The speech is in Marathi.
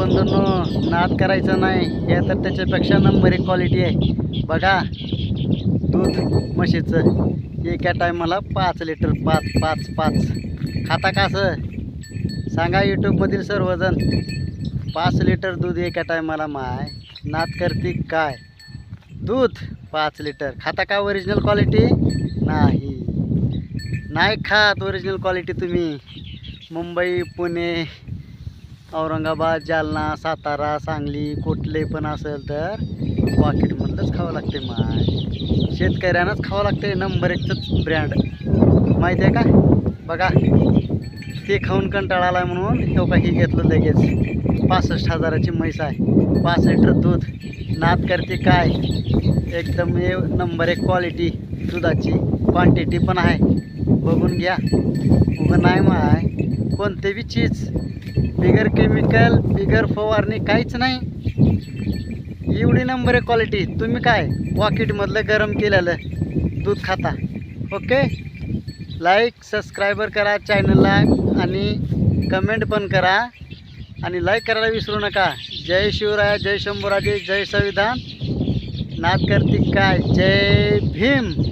बंधूंनो नाद करायचं नाही. हे तर त्याच्यापेक्षा नंबर एक क्वालिटी आहे. बघा दूध म्हशीचं. एका टायमाला पाच लिटर पाच पाच पाच. खाता का सांगा यूट्यूबमधील सर्वजण. पाच लिटर दूध एका टायमाला माय. नाद करते काय? दूध पाच लिटर खाता का ओरिजिनल क्वालिटी नाही. नाही खात ओरिजिनल क्वालिटी तुम्ही. मुंबई पुणे औरंगाबाद जालना सातारा सांगली कुठले पण असेल तर पॉकेटमधलंच खावं लागते माय. शेतकऱ्यांनाच खावं लागते नंबर एकचंच ब्रँड माहिती आहे का? बघा ते खाऊन कंटाळा आला म्हणून हे काही घेतलं लगेच. पासष्ट हजाराची म्हैस आहे. पाच लिटर दूध. नाद करते काय? एकदम हे नंबर एक क्वालिटी दुधाची. क्वांटिटी पण आहे. बघून घ्या. उगं नाही माय. कोणते बी चीज बिगर केमिकल बिगर फवारणी काहीच नाही. एवढी नंबर आहे क्वालिटी तुम्ही काय? पॉकेटमधलं गरम केलेलं दूध खाता. ओके लाईक सबस्क्रायबर करा चॅनलला आणि कमेंट पण करा. आणि लाईक करायला विसरू नका. जय शिवराय जय शंभूराजे जय संविधान. नाद करते काय? जय भीम.